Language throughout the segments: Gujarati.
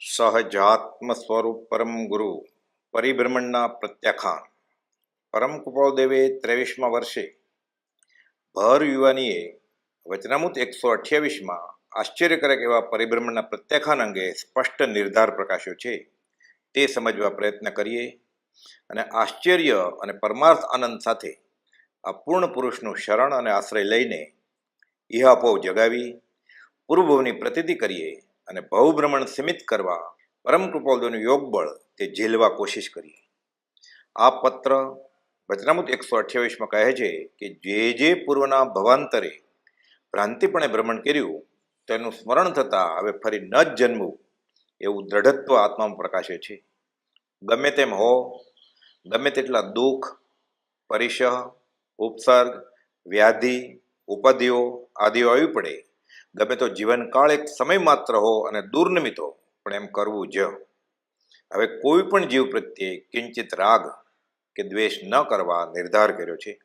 સહજાત્મ સ્વરૂપ પરમ ગુરુ પરિભ્રમણના પ્રત્યાખ્યાન પરમ કૃપાળદેવે ત્રેવીસમાં વર્ષે ભર યુવાનીએ વચનામૂત એકસો અઠ્યાવીસમાં આશ્ચર્યકારક એવા પરિભ્રમણના પ્રત્યાખ્યાન અંગે સ્પષ્ટ નિર્ધાર પ્રકાશ્યો છે તે સમજવા પ્રયત્ન કરીએ અને આશ્ચર્ય અને પરમાર્થ આનંદ સાથે આ પૂર્ણ પુરુષનું શરણ અને આશ્રય લઈને ઇહાપો જગાવી પૂર્વભવની પ્રતિતિ કરીએ અને ભવભ્રમણ સીમિત કરવા પરમ કૃપાલદેવનું યોગ બળ તે ઝીલવા કોશિશ કરીએ. આ પત્ર વચનામૃત એકસો અઠ્યાવીસમાં કહે છે કે જે જે પૂર્વના ભવાંતરે ભ્રાંતિપણે ભ્રમણ કર્યું, તેનું સ્મરણ થતાં હવે ફરી ન જ જન્મવું એવું દ્રઢત્વ આત્મામાં પ્રકાશે છે. ગમે તેમ હો, ગમે તેટલા દુઃખ, પરિસહ, ઉપસર્ગ, વ્યાધિ, ઉપાધિઓ આદિઓ આવી પડે ગમે તો જીવનકાળ એક સમય માત્ર હો અને દુર્નિમિત હો, પણ એમ કરવું જ. હવે કોઈ પણ જીવ પ્રત્યે કિંચિત રાગ કે દ્વેષ ન કરવા નિર્ધાર કર્યો છે.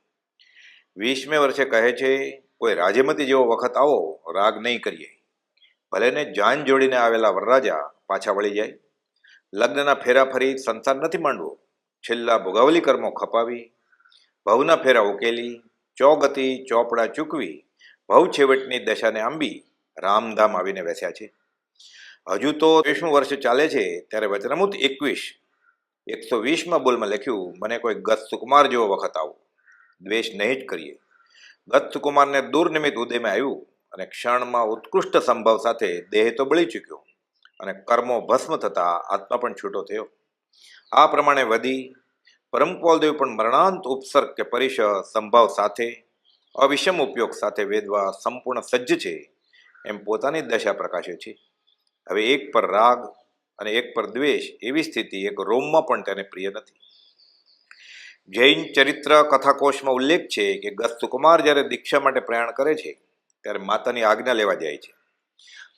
વીસમે વર્ષે કહે છે, કોઈ રાજેમતી જેવો વખત આવો, રાગ નહીં કરીએ. ભલે ને જાન જોડીને આવેલા વરરાજા પાછા વળી જાય. લગ્નના ફેરા ફરી સંસાર નથી માંડવો. છેલ્લા ભોગાવલી કર્મો ખપાવી, ભવના ફેરા ઉકેલી, ચોગતી ચોપડા ચૂકવી ભવ છેવટની દશાને આંબી રામધામ આવીને બેસ્યા છે. હજુ તો ત્રીસમું વર્ષ ચાલે છે, ત્યારે વચનામૃત એકવીસ. એકસો વીસમાં બોલમાં લખ્યું, મને કોઈ ગત સુકુમાર જેવો વખત આવો. દ્વેષ નહીં જ કરીએ. ગત સુકુમારને દુર્નિમિત ઉદયમાં આવ્યું અને ક્ષણમાં ઉત્કૃષ્ટ સંભવ સાથે દેહ તો બળી ચૂક્યો અને કર્મો ભસ્મ થતા આત્મા પણ છૂટો થયો. આ પ્રમાણે વધી પરમપાલદેવ પણ મરણાંત ઉપસર્ગ કે પરિષ સંભાવ સાથે અવિષમ ઉપયોગ સાથે વેદવા સંપૂર્ણ સજ્જ છે. એમ પોતાની દશા પ્રકાશે છે. હવે એક પર રાગ અને એક પર દ્વેષ એવી સ્થિતિ એક રોમમાં પણ તેને પ્રિય નથી. જૈન ચરિત્ર કથાકોશમાં ઉલ્લેખ છે કે ગસ્તુકુમાર જ્યારે દીક્ષા માટે પ્રયાણ કરે છે, ત્યારે માતાની આજ્ઞા લેવા જાય છે.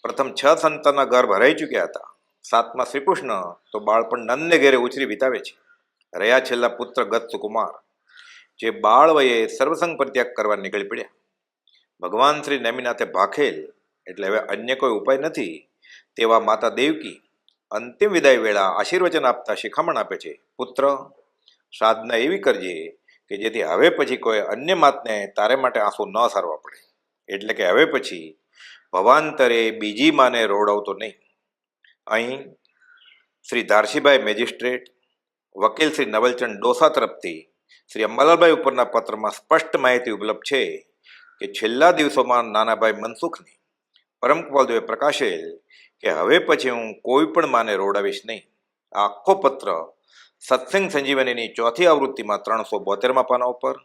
પ્રથમ છ સંતાનના ગર્ભ ભરાઈ ચૂક્યા હતા. સાતમા શ્રીકૃષ્ણ તો બાળપણ નંદને ઘેરે ઉછરી વિતાવે છે. રહ્યા છેલ્લા પુત્ર ગત્સુકુમાર જે બાળ વયે સર્વસંગ પરિત્યાગ કરવા નીકળી પડ્યા. ભગવાન શ્રી નેમિનાથે ભાખેલ, એટલે હવે અન્ય કોઈ ઉપાય નથી, તેવા માતા દેવકી અંતિમ વિદાય વેળા આશીર્વચન આપતા શિખામણ આપે છે. પુત્ર, સાધના એવી કરજે કે જેથી હવે પછી કોઈ અન્ય માતને તારે માટે આંસુ ન સારવા પડે. એટલે કે હવે પછી ભવાંતરે બીજી માને રોડાવતો નહીં. અહીં શ્રી ધારસીભાઈ મેજિસ્ટ્રેટ, વકીલ શ્રી નવલચંદ ડોસા તરફથી શ્રી અંબાલાલભાઈ ઉપરના પત્રમાં સ્પષ્ટ માહિતી ઉપલબ્ધ છે કે છેલ્લા દિવસોમાં નાનાભાઈ મનસુખની પરમ કૃપાલદેવે પ્રકાશેલ કે હવે પછી હું કોઈ પણ માને રોડાવીશ નહીં. આખો પત્ર સત્સંગ સંજીવનીની ચોથી આવૃત્તિમાં ત્રણસો બોતેરમાં પાના ઉપર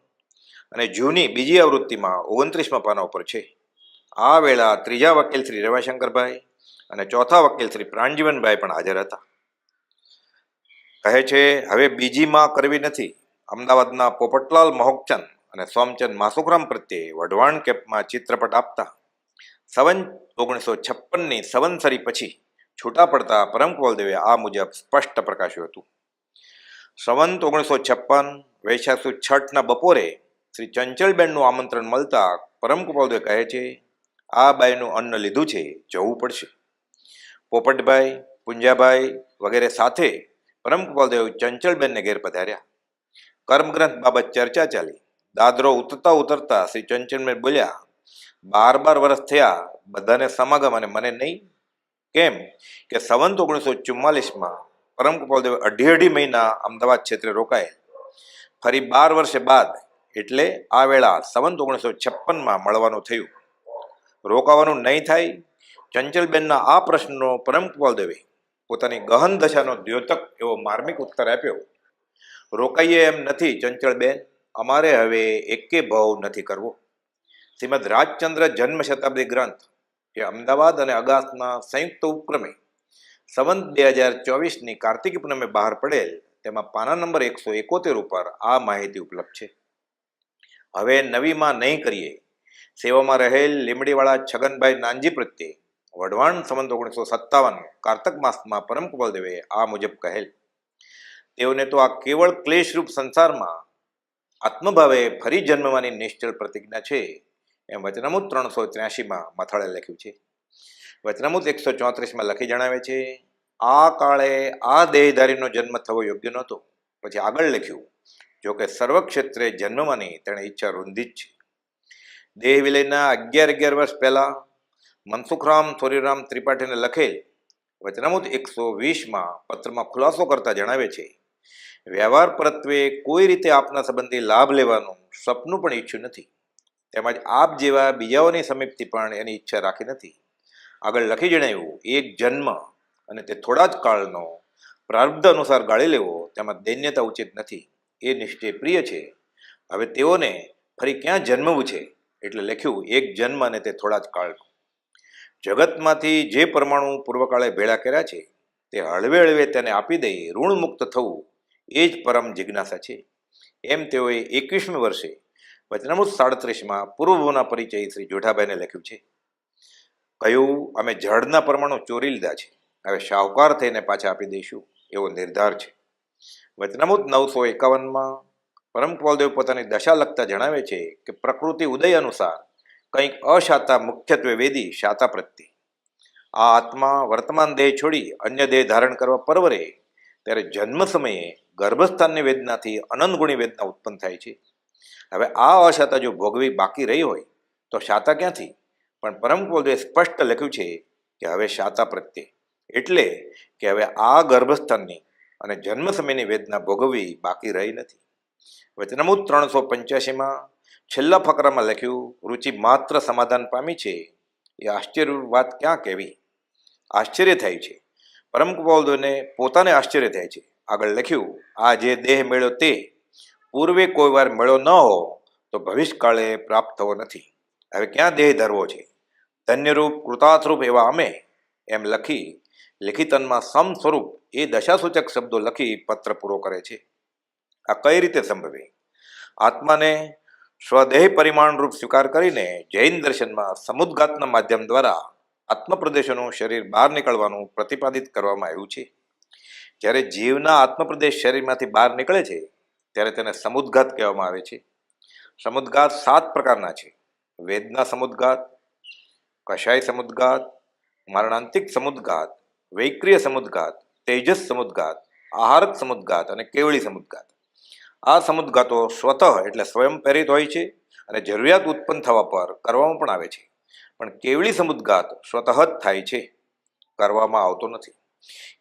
અને જૂની બીજી આવૃત્તિમાં ઓગણત્રીસમાં પાના ઉપર છે. આ વેળા ત્રીજા વકીલ શ્રી રવાશંકરભાઈ અને ચોથા વકીલ શ્રી પ્રાણજીવનભાઈ પણ હાજર હતા. કહે છે, હવે બીજીમાં કરવી નથી. અમદાવાદના પોપટલાલ મહોકચંદ અને સોમચંદ માસુખરામ પ્રત્યે વઢવાણ કેમ્પમાં ચિત્રપટ આપતા સવન ઓગણીસો છપ્પનની સવનસરી પછી છૂટા પડતા પરમ કોલદેવે આ મુજબ સ્પષ્ટ પ્રકાશ્યું હતું. સંવંત ઓગણીસો છપ્પન વૈશાસુ છઠના બપોરે શ્રી ચંચલબેનનું આમંત્રણ મળતા પરમ કુપાલદેવ કહે છે, આ બાઈનું અન્ન લીધું છે, જવું પડશે. પોપટભાઈ, પુંજાભાઈ વગેરે સાથે પરમ કુપાલદેવ ચંચલબેનને ઘેર પધાર્યા. કર્મગ્રંથ બાબત ચર્ચા ચાલી. દાદરો ઉતરતા ઉતરતા શ્રી ચંચલબેન બોલ્યા, બાર બાર વર્ષ થયા, બધાને સમાગમ અને મને નહીં? કેમ કે સંવંત ઓગણીસો ચુમ્માલીસમાં પરમ કૃપાલદેવ અઢી અઢી મહિના અમદાવાદ ક્ષેત્રે રોકાયેલ. ફરી બાર વર્ષે બાદ એટલે આ વેળા સંવંત ઓગણીસો છપ્પનમાં મળવાનું થયું. રોકાવાનું નહીં થાય? ચંચલબેનના આ પ્રશ્નનો પરમ કૃપાલદેવે પોતાની ગહન દશાનો દ્યોતક એવો માર્મિક ઉત્તર આપ્યો. રોકાઈએ એમ નથી, ચંચળબેન. અમારે હવે એકે ભાવ નથી કરવો. શ્રીમદ રાજચંદ્ર જન્મ શતાબ્દી ગ્રંથ, જે અમદાવાદ અને અગાસના સંયુક્ત ઉપક્રમે સંવંત બે હજાર ચોવીસની કાર્તિક પૂનમે બહાર પડેલ, તેમાં પાના નંબર એકસો એકોતેર ઉપર આ માહિતી ઉપલબ્ધ છે. હવે નવીમાં નહીં કરીએ. સેવામાં રહેલ લીમડીવાળા છગનભાઈ નાનજી પ્રત્યે વઢવાણ સંવંત ઓગણીસો સત્તાવન કારતક માસમાં પરમ કુબલદેવે આ મુજબ કહેલ. તેઓને તો આ કેવળ ક્લેશરૂપ સંસારમાં આત્મભાવે ફરી જન્મવાની નિશ્ચળ પ્રતિજ્ઞા છે. એમ વચનામૂત ત્રણસો ત્ર્યાસીમાં મથાળે લખ્યું છે. વચનામૂત એકસો ચોત્રીસમાં લખી જણાવે છે, આ કાળે આ દેહધારીનો જન્મ થવો યોગ્ય નહોતો. પછી આગળ લખ્યું, જોકે સર્વ ક્ષેત્રે જન્મવાની તેણે ઈચ્છા રૂંધી જ છે. દેહ વિલયના અગિયાર અગિયાર વર્ષ પહેલા મનસુખરામ થોરીરામ ત્રિપાઠીને લખેલ વચનામૂત એકસો વીસમાં પત્રમાં ખુલાસો કરતા જણાવે છે વ્યવહાર પ્રત્યે કોઈ રીતે આપના સંબંધી લાભ લેવાનું સપનું પણ ઈચ્છ્યું નથી. તેમજ આપ જેવા બીજાઓની સમીપથી પણ એની ઈચ્છા રાખી નથી. આગળ લખી જણાવ્યું, એક જન્મ અને તે થોડા જ કાળનો પ્રારબ્ધ અનુસાર ગાળી લેવો તેમાં દૈન્યતા ઉચિત નથી. એ નિશ્ચય પ્રિય છે. હવે તેઓને ફરી ક્યાં જન્મવું છે? એટલે લખ્યું, એક જન્મ અને તે થોડા જ કાળનો. જગતમાંથી જે પરમાણુ પૂર્વકાળે ભેળા કર્યા છે, તે હળવે હળવે તેને આપી દઈ ઋણમુક્ત થવું એ જ પરમ જિજ્ઞાસા છે. એમ તેઓએ એકવીસમી વર્ષે વચનામૃત સાડત્રીસમાં પૂર્વભૂના પરિચય શ્રી જોઠાભાઈને લખ્યું છે. કહ્યું, અમે જળના પરમાણુ ચોરી લીધા છે. હવે શાહુકાર થઈને પાછા આપી દઈશું. એવો નિર્ધાર છે. વચનામૃત નવસો એકાવનમાં પરમ કપાલદેવ પોતાની દશા લખતા જણાવે છે કે પ્રકૃતિ ઉદય અનુસાર કંઈક અશાતા મુખ્યત્વે વેદી શાતા પ્રત્યે. આ આત્મા વર્તમાન દેહ છોડી અન્ય દેહ ધારણ કરવા પરવરે, ત્યારે જન્મ સમયે ગર્ભસ્થાનની વેદનાથી અનંત ગુણી વેદના ઉત્પન્ન થાય છે. હવે આ અશાતા જો ભોગવી બાકી રહી હોય, તો શાતા ક્યાંથી? પણ પરમ કપાલદેવે સ્પષ્ટ લખ્યું છે કે હવે શાતા પ્રત્યે. એટલે કે હવે આ ગર્ભસ્થાનની અને જન્મ સમયની વેદના ભોગવવી બાકી રહી નથી. વચનમૂત ત્રણસો પંચ્યાસીમાં છેલ્લા ફકરામાં લખ્યું, રુચિ માત્ર સમાધાન પામી છે. એ આશ્ચર્ય વાત ક્યાં કહેવી? આશ્ચર્ય થાય છે. પરમ કપાલદેવને પોતાને આશ્ચર્ય થાય છે. આગળ લખ્યું, આ જે દેહ મેળ્યો તે પૂર્વે કોઈ વાર મળ્યો ન હો, તો ભવિષ્યકાળે પ્રાપ્ત થવો નથી. હવે ક્યાં દેહ ધરવો છે? ધન્યરૂપ, કૃતાર્થરૂપ એવા અમે. એમ લખી લિખિતનમાં સમ સ્વરૂપ એ દશાસૂચક શબ્દો લખી પત્ર પૂરો કરે છે. આ કઈ રીતે સંભવે? આત્માને સ્વદેહ પરિમાણ રૂપ સ્વીકાર કરીને જૈન દર્શનમાં સમુદ્ઘાતના માધ્યમ દ્વારા આત્મપ્રદેશોનું શરીર બહાર નીકળવાનું પ્રતિપાદિત કરવામાં આવ્યું છે. જ્યારે જીવના આત્મપ્રદેશ શરીરમાંથી બહાર નીકળે છે, ત્યારે તેને સમુદ્ઘાત કહેવામાં આવે છે. સમુદ્ઘાત સાત પ્રકારના છે. વેદના સમુદ્ઘાત, કશાય સમુદ્ઘાત, મરણાંતિક સમુદ્ઘાત, વૈક્રિય સમુદ્ઘાત, તેજસ સમુદ્ઘાત આહારક સમુદ્ઘાત અને કેવળી સમુદ્ઘાત. આ સમુદ્ઘાતો સ્વતઃ એટલે સ્વયં પ્રેરિત હોય છે અને જરૂરિયાત ઉત્પન્ન થવા પર કરવામાં પણ આવે છે. પણ કેવળી સમુદ્ઘાત સ્વતઃ જ થાય છે. કરવામાં આવતો નથી.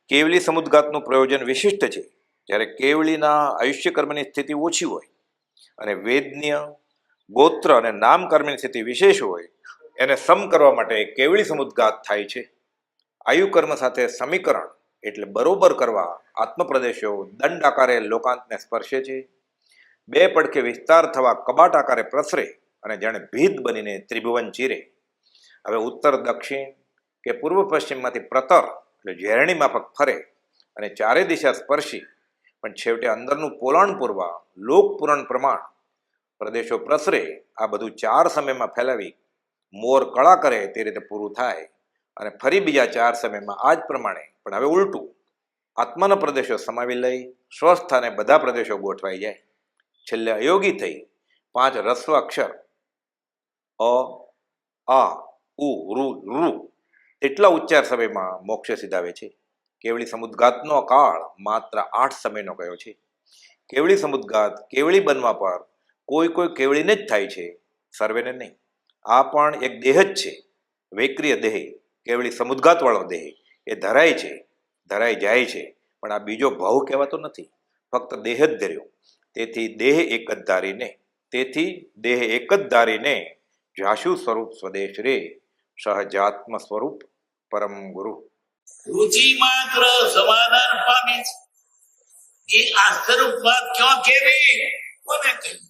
કેવલી સમુદ્ઘાતનું પ્રયોજન વિશિષ્ટ છે. જ્યારે કેવળીના આયુષ્ય કર્મની સ્થિતિ ઓછી હોય અને વેદનીય, ગોત્ર અને નામ કર્મની સ્થિતિ વિશેષ હોય, એને સમ કરવા માટે કેવળી સમુદઘાત થાય છે. આયુ કર્મ સાથે સમીકરણ એટલે બરોબર કરવા આત્મપ્રદેશો દંડ આકારે લોકાંતને સ્પર્શે છે. બે પડખે વિસ્તાર થવા કબાટ આકારે પ્રસરે અને જાણે ભીત બનીને ત્રિભુવન ચીરે. હવે ઉત્તર દક્ષિણ કે પૂર્વ પશ્ચિમમાંથી પ્રતર એટલે ઝેરણી માફક ફરે અને ચારે દિશા સ્પર્શી. પણ છેવટે અંદરનું પોલાણ પૂરવા લોકપુરણ પ્રમાણ પ્રદેશો પ્રસરે, આ બધું ચાર સમયમાં ફેલાવી મોર કળા કરે તે રીતે પૂરું થાય અને ફરી બીજા ચાર સમયમાં આ જ પ્રમાણે. પણ હવે ઉલટું, આત્માના પ્રદેશો સમાવી લઈ સ્વસ્થાને બધા પ્રદેશો ગોઠવાઈ જાય. છેલ્લે અયોગી થઈ, પાંચ રસ્વ અક્ષર, અ, આ, ઉ, રુ, રૂ તેટલા ઉચ્ચાર સમયમાં મોક્ષ સિધાવે છે. કેવળી સમુદ્ઘાતનો કાળ માત્ર આઠ સમયનો કયો છે. કેવળી સમુદ્ઘાત કેવળી બનવા પર કોઈ કોઈ કેવળીને જ થાય છે, સર્વેને નહીં. આ પણ એક દેહ જ છે. વૈક્રિય દેહ, કેવળી સમુદ્ઘાતવાળો દેહ, એ ધરાય છે, ધરાઈ જાય છે. પણ આ બીજો ભાવ કહેવાતો નથી. ફક્ત દેહ જ ધર્યો. તેથી દેહ એક જ ધારીને, તેથી દેહ એક જ ધારીને જાશુ સ્વરૂપ સ્વદેશ રે. સહજાત્મ સ્વરૂપ પરમ ગુરુ રુચિ માત્ર સમાધાન પામી છે. એ આશ્ચર્ય વાત ક્યાં કેવી? કોને કહ્યું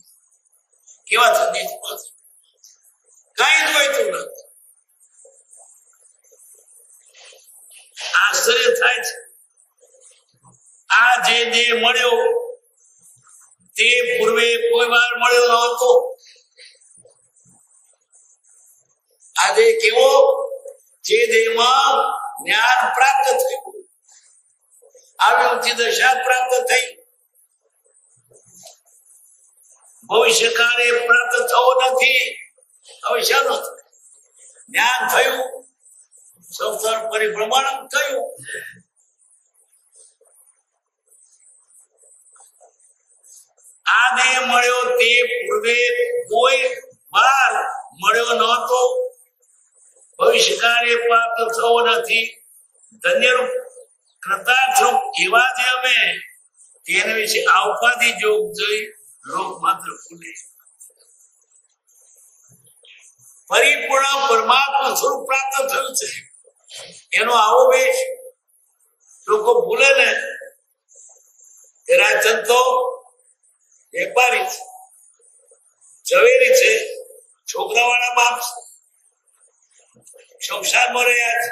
કેવા સંદેશ પહોંચે કઈ જોઈતું નથી આશ્ચર્ય થાય છે. આ જે દેહ મળ્યો, તે પૂર્વે કોઈ વાર મળ્યો ન હતો. આજે કેવો? જે દેહમાં જ્ઞાન પ્રાપ્ત થયું. આવી ઊંચી દશા પ્રાપ્ત થઈ. ભવિષ્ય કાળે પ્રાપ્ત થવો નથી. હવે શાનો જ્ઞાન થયું. સંસાર પરિભ્રમણ થયું. આને મળ્યો તે પૂર્વે કોઈ વાર મળ્યો નહોતો. ભવિષ્યકાળે પ્રાપ્ત થવો નથી. ધન્ય કૃતાર્થ એવા જે અમે, તેના વિશે આ ઉપાધિ જોગ જોઈ લોક માત્ર ખુલે પરિપૂર્ણ પરમાત્મા સ્વરૂપ પ્રાપ્ત થયું છે. એનો આવો વેશ લોકો ભૂલે ને. રાજન તો વેપારી છે. ઝવેરી છે. છોકરાવાળા બાપ છે. સંસારમાં રહ્યા છે.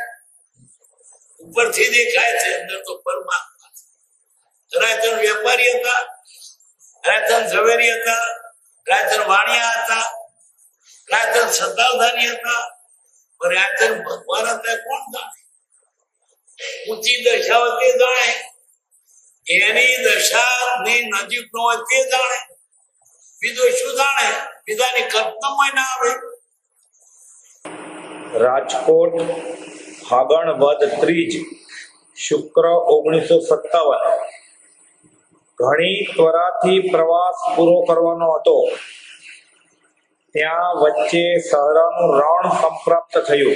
ઉપરથી દેખાય છે, અંદર તો પરમાત્મા છે. રાજન વેપારી હતા રાજન ઝવેરી હતા રાજન વાણિયા હતા રાજન સત્તાવધાની હતા, પણ રાજન ભગવાન હતા કોણ જાણે? ઊંચી દશા હોય તે જાણે, એની દશા ની નજીક નો હોય તે જાણે. બીજું શું જાણે? બીજાની કલ્પનામાં ના આવે. રાજકોટ ફાગણ વદ ત્રીજ, શુક્ર ઓગણીસો સત્તાવન. ઘણી ત્વરાથી પ્રવાસ પૂરો કરવાનો હતો. ત્યાં વચ્ચે સહરાનું રણ સંપ્રાપ્ત થયું.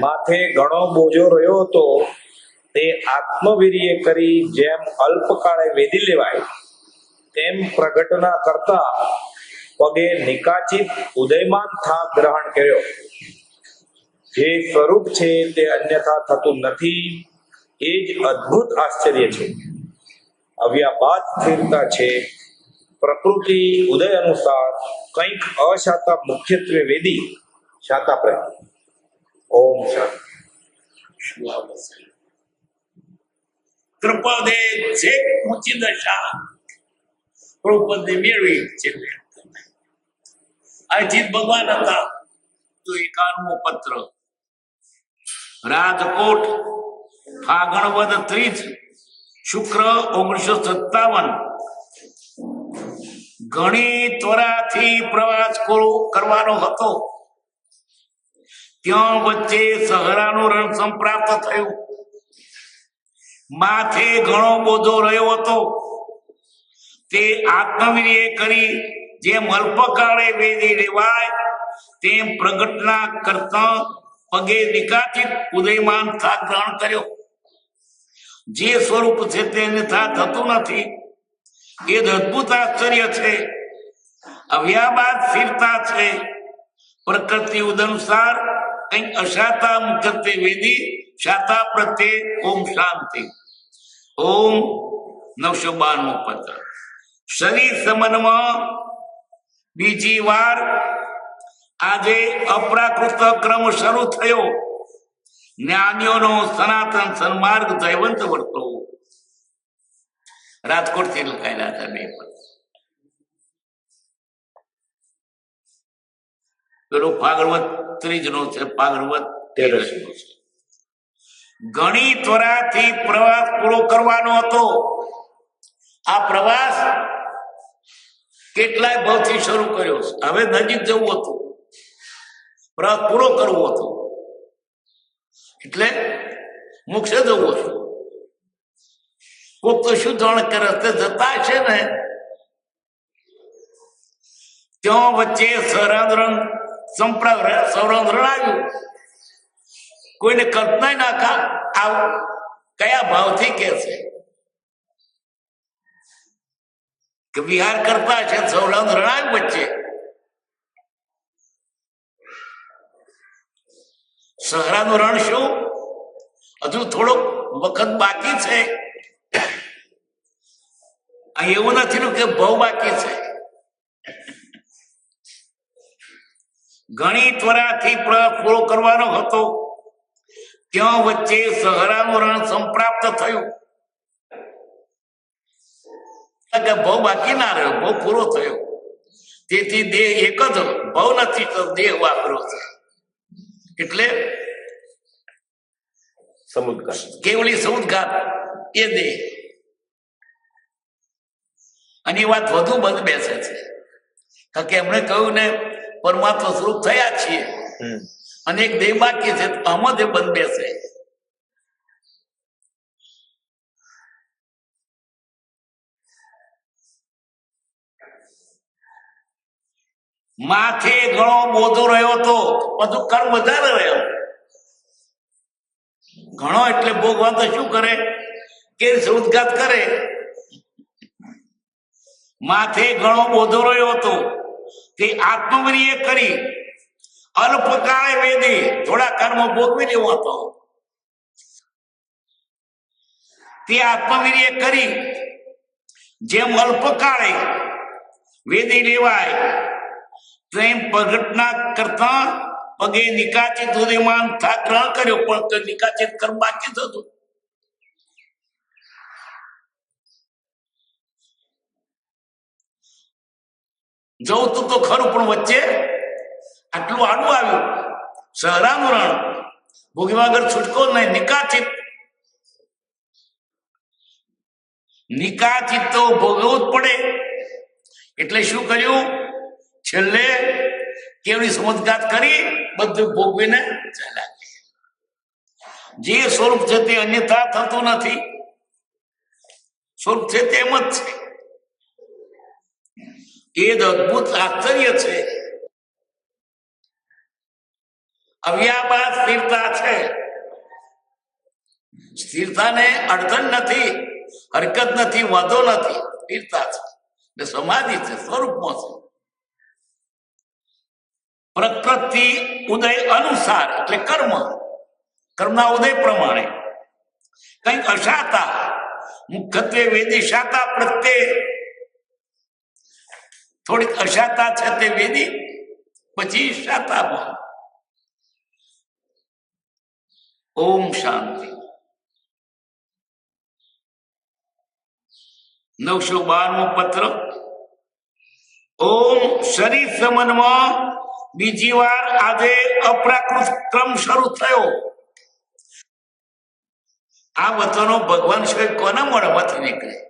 માથે ઘણો બોજો રહ્યો હતો. તે આત્મવીર્ય કરી જેમ અલ્પકાળે વેધી લેવાય, તેમ પ્રગટના કરતા પગે નિકાચિત ઉદયમાન થાક ગ્રહણ કર્યો. જે સ્વરૂપ છે તે અન્યથા થતું નથી. એ જ અદ્ભુત આશ્ચર્ય છે. આવ્યા સ્થિરતા છે. પ્રકૃતિ ઉદય અનુસાર કંઈક અશાતા મુખ્યત્વે વેદી, શાતા પ્રતિ ઓમ શાંતિ. કૃપા દે જે ઊંચી દશા પ્રભુપદને મેળવી છે જ ભગવાન હતા. તો એકાવનમો પત્ર. રાજકોટ ફાગણ વદ ત્રીજ, શુક્ર ઓગણીસો સત્તાવન. ઘણી ત્વરાથી પ્રવાસ પૂરો કરવાનો હતો. ત્યાં વચ્ચે સહરાનું રણ સંપ્રાપ્ત થયું. માથે ઘણો બોધો રહ્યો હતો. તે આત્મવિર્ય કરી જેમ અલ્પકાળે વેદી રેવાય, તેમ પ્રગટના કરતા પગે નિકાચિત ઉદયમાન થાક ગ્રહણ કર્યો. જે સ્વરૂપ છે તેને થા થતું નથી. એ જ આશ્ચર્ય છે. અવ્યાબાદ સ્થિરતા છે. પ્રકૃતિ ઉદનુસાર કંઈક અશાતા મુખ્યત્વે વેદી, શાતા પ્રત્યે ઓમ શાંતિ. ઓમ નવસો બારમો પત્ર. શરીર સમનમાં બીજી વાર આજે અપ્રાકૃત ક્રમ શરૂ થયો. જ્ઞાનીઓનો સનાતન સન્માર્ગ જયવંત વર્તો. રાજકોટથી લખાયેલા હતા બે પદ. પેલો ભાગવત ત્રીજ નો છે, ભાગવત તેરસ નો છે. ઘણી ત્વરાથી પ્રવાસ પૂરો કરવાનો હતો. આ પ્રવાસ કેટલાય ભાવથી શરૂ કર્યો હવે નજીક જવું હતું. પ્રવાસ પૂરો કરવો હતો. એટલે મોક્ષે જવું હતું. કોક તો શું જાણ કે રસ્તે જતા છે ને, ત્યાં વચ્ચે સરાંધરણ સંપ્રદાય સૌરાંધરણ આવ્યું. કોઈને કલ્પના ના કા કયા ભાવથી કે છે? કે વિહાર કરતા છે સૌરાંધરણ આવ્યું વચ્ચે. સહરાનું રણ શું? હજુ થોડોક વખત બાકી છે. એવું નથી કે બહુ બાકી છે. ઘણી ત્વરાથી પૂરો કરવાનો હતો. ત્યાં વચ્ચે સહરાનું રણ સંપ્રાપ્ત થયું. કે ભવ બાકી ના રહ્યો ભવ પૂરો થયો. તેથી દેહ એક જ ભવ નથી તો દેહ વાપરો છે. એટલે કેવલી સૌદઘાત એ દેહ. અને એ વાત વધુ બંધ બેસે છે. કારણ કે એમણે કહ્યું ને પરમાત્મા સ્વરૂપ થયા છીએ. અને એક દેહ બાકી છે તો આમાં જ બંધ બેસે માથે ઘણો બોધો રહ્યો હતો, બધું કર્મ વધારે રહ્યો. ઘણો એટલે ભોગવા તો શું કરે? કે ઉદઘાત કરે? માથે ઘણો બોધો રહ્યો હતો તે આત્મવીર્ય કરી, અલ્પકાળે વેદી થોડા કર્મ ભોગવી લેવો હતો. તે આત્મવીર્ય કરી, જેમ અલ્પકાળે વેદી લેવાય તેમ પ્રગટના કરતા પગે નિકાચિત ઉદયમાન થાક ગ્રહણ કર્યો, પણ તે નિકાચિત કર્મ બાકી જ હતું. જવું તું તો ખરું, પણ વચ્ચે આટલું આડું આવ્યું. સહરાનું રણ. ભોગીમાં આગળ છૂટકો જ નહીં, નિકાચિત. નિકાચિત તો ભોગવવું જ પડે. એટલે શું કર્યું? છેલ્લે કેવડી સમજગાત કરી બધું ભોગવીને ચાલ્યા. જે સ્વરૂપ છે તે અન્યથા થતું નથી. સ્વરૂપ છે તેમ જ છે. એ જ અદભુત આશ્ચર્ય છે. અવ્યાપાર સ્થિરતા છે. સ્થિરતાને અડચણ નથી, હરકત નથી, વાંધો નથી. સ્થિરતા છે. સમાધિ છે, સ્વરૂપમાં છે. પ્રકૃતિ ઉદય અનુસાર એટલે કર્મ. કર્મના ઉદય પ્રમાણે. કંઈક અશાતા, મુખ્યત્વે વેદી શાતા પ્રત્યે. થોડીક અશાતા છે તે વેદી, પછી શાતામાં. ઓમ શાંતિ. નવસો બારમો પત્ર. ઓમ શરીર સમનમાં બીજી વાર આજે અપ્રાકૃત ક્રમ શરૂ થયો. આ વચનો ભગવાન સિવાય કોના મોઢામાંથી નીકળે?